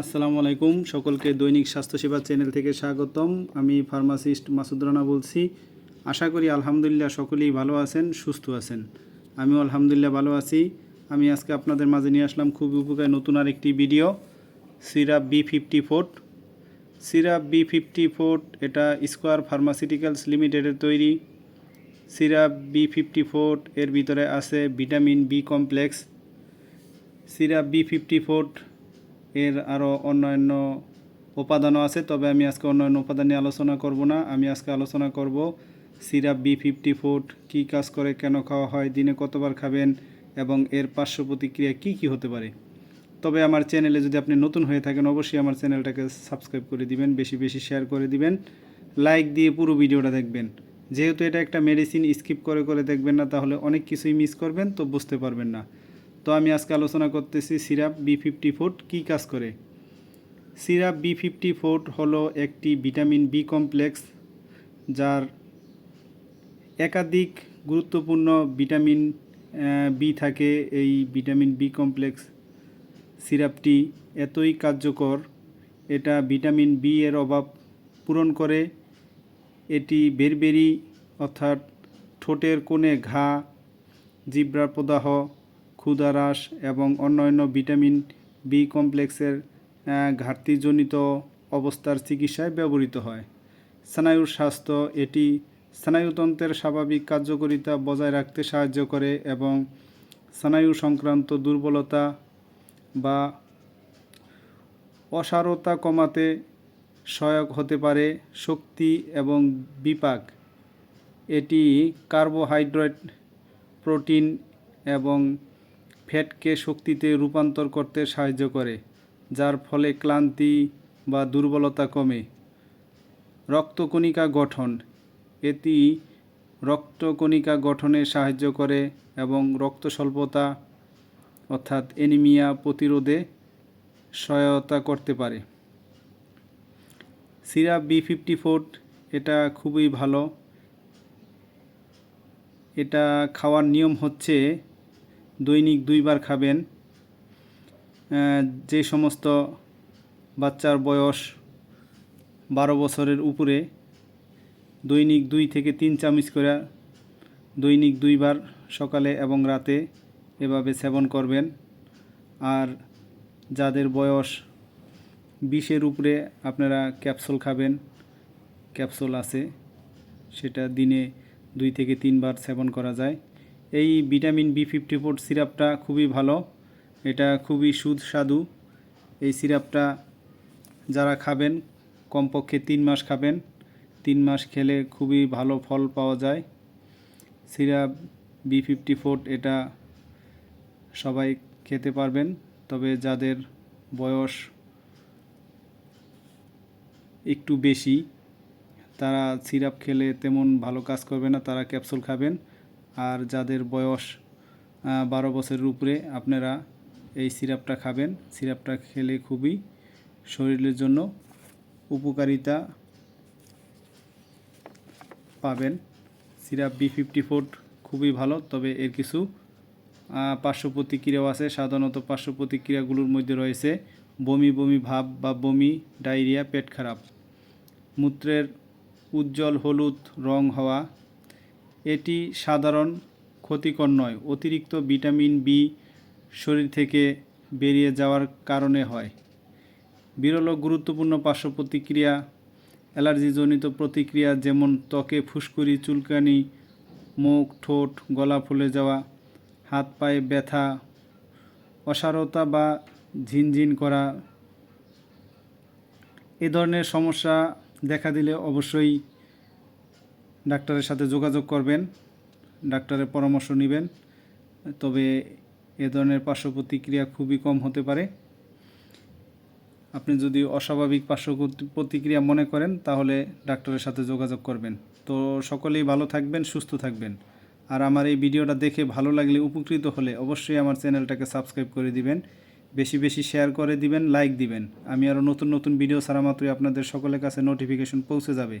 আসসালামু আলাইকুম। সকলকে দৈনিক স্বাস্থ্যসেবা চ্যানেল থেকে স্বাগতম। আমি ফার্মাসিস্ট মাসুদ রানা বলছি। আশা করি আলহামদুলিল্লাহ সকলেই ভালো আছেন, সুস্থ আছেন। আমিও আলহামদুলিল্লাহ ভালো আছি। আমি আজকে আপনাদের মাঝে নিয়ে আসলাম খুব উপকারী নতুন আরেকটি video, syrup B fifty forte syrup B fifty forte এটা স্কোয়ার ফার্মাসিউটিক্যালস লিমিটেডের তৈরি। সিরাপ বি ফিফটি ফোর্ট এর ভিতরে আছে vitamin B complex. Syrup B fifty forte এর আরও অন্যান্য উপাদানও আছে, তবে আমি আজকে অন্যান্য উপাদান নিয়ে আলোচনা করব না। আমি আজকে আলোচনা করব সিরাপ বি ফিফটি ফোর্ট কী কাজ করে, কেন খাওয়া হয়, দিনে কতবার খাবেন এবং এর পার্শ্ব প্রতিক্রিয়া কী কী হতে পারে। তবে আমার চ্যানেলে যদি আপনি নতুন হয়ে থাকেন, অবশ্যই আমার চ্যানেলটাকে সাবস্ক্রাইব করে দিবেন, বেশি বেশি শেয়ার করে দিবেন, লাইক দিয়ে পুরো ভিডিওটা দেখবেন। যেহেতু এটা একটা মেডিসিন স্কিপ করে করে দেখবেন না, তাহলে অনেক কিছুই মিস করবেন, তো বুঝতে পারবেন না। তো আমি আজকে আলোচনা করতেছি সিরাপ বি ফিফটি ফোর কী কাজ করে? সিরাপ বি ফিফটি ফোর্ট হলো একটি ভিটামিন বি কমপ্লেক্স, যার একাধিক গুরুত্বপূর্ণ ভিটামিন বি থাকে। এই ভিটামিন বি কমপ্লেক্স সিরাপটি এতই কার্যকর, এটা ভিটামিন বি এর অভাব পূরণ করে। এটি বেরবেরি অর্থাৎ ঠোঁটের কোণে ঘা, জিব্রার প্রদাহ ক্ষুধারাস এবং অন্যান্য ভিটামিন বি কমপ্লেক্সের ঘাটতিজনিত অবস্থার চিকিৎসায় ব্যবহৃত হয়। স্নায়ুর স্বাস্থ্য এটি স্নায়ুতন্ত্রের স্বাভাবিক কার্যকারিতা বজায় রাখতে সাহায্য করে এবং স্নায়ু সংক্রান্ত দুর্বলতা বা অসারতা কমাতে সহায়ক হতে পারে। শক্তি এবং বিপাক, এটি কার্বোহাইড্রেট, প্রোটিন এবং ফ্যাটকে শক্তিতে রূপান্তর করতে সাহায্য করে, যার ফলে ক্লান্তি বা দুর্বলতা কমে। রক্তকণিকা গঠন, এটি রক্তকণিকা গঠনে সাহায্য করে এবং রক্ত স্বল্পতা অর্থাৎ অ্যানিমিয়া প্রতিরোধে সহায়তা করতে পারে। সিরাপ বি ফিফটি ফোর্ট এটা খুবই ভালো। এটা খাওয়ার নিয়ম হচ্ছে দৈনিক দুইবার খাবেন। যে সমস্ত বাচ্চার বয়স বারো বছরের উপরে, দৈনিক দুই থেকে তিন চামচ করে দৈনিক দুইবার সকালে এবং রাতে এভাবে সেবন করবেন। আর যাদের বয়স বিশের উপরে আপনারা ক্যাপসুল খাবেন, ক্যাপসুল আছে, সেটা দিনে দুই থেকে তিনবার সেবন করা যায়। এই ভিটামিন বি ফিফটি ফোর সিরাপটা খুবই ভালো। এটা খুবই সুস্বাদু। এই সিরাপটা যারা খাবেন, কমপক্ষে তিন মাস খাবেন, তিন মাস খেলে খুবই ভালো ফল পাওয়া যায়। সিরাপ বি ফিফটি ফোর এটা সবাই খেতে পারবেন, তবে যাদের বয়স একটু বেশি, তারা সিরাপ খেলে তেমন ভালো কাজ করবে না, তারা ক্যাপসুল খাবেন। আর যাদের বয়স বারো বছরের উপরে আপনারা এই সিরাপটা খাবেন। সিরাপটা খেলে খুবই শরীরের জন্য উপকারিতা পাবেন। সিরাপ বি ফিফটি ফোর খুবই ভালো, তবে এর কিছু পার্শ্ব প্রতিক্রিয়াও আছে। সাধারণত পার্শ্ব প্রতিক্রিয়াগুলোর মধ্যে রয়েছে বমি বমি ভাব বা বমি, ডায়রিয়া, পেট খারাপ। মূত্রের উজ্জ্বল হলুদ রং হওয়া এটি সাধারণ ক্ষতিকর নয়, অতিরিক্ত ভিটামিন বি শরীর থেকে বেরিয়ে যাওয়ার কারণে হয়। বিরল গুরুত্বপূর্ণ পার্শ্ব প্রতিক্রিয়া অ্যালার্জিজনিত প্রতিক্রিয়া যেমন ত্বকে ফুসকুড়ি, চুলকানি, মুখ, ঠোঁট, গলা ফুলে যাওয়া, হাত পায়ে ব্যথা, অসারতা বা ঝিনঝিন করা, এ ধরনের সমস্যা দেখা দিলে অবশ্যই ডাক্তারের সাথে যোগাযোগ করবেন, ডাক্তারের পরামর্শ নেবেন, তবে এ ধরনের পার্শ্ব প্রতিক্রিয়া খুবই কম হতে পারে। আপনি যদি অস্বাভাবিক পার্শ্ব প্রতি- প্রতিক্রিয়া মনে করেন, তাহলে ডাক্তারের সাথে যোগাযোগ করবেন। তো সকলেই ভালো থাকবেন, সুস্থ থাকবেন। আর আমার এই ভিডিওটা দেখে ভালো লাগলে, উপকৃত হলে অবশ্যই আমার চ্যানেলটাকে সাবস্ক্রাইব করে দিবেন। বেশি বেশি শেয়ার করে দিবেন, লাইক দিবেন। আমি আরও নতুন নতুন ভিডিও ছাড়া মাত্রই আপনাদের সকলের কাছে নোটিফিকেশন পৌঁছে যাবে।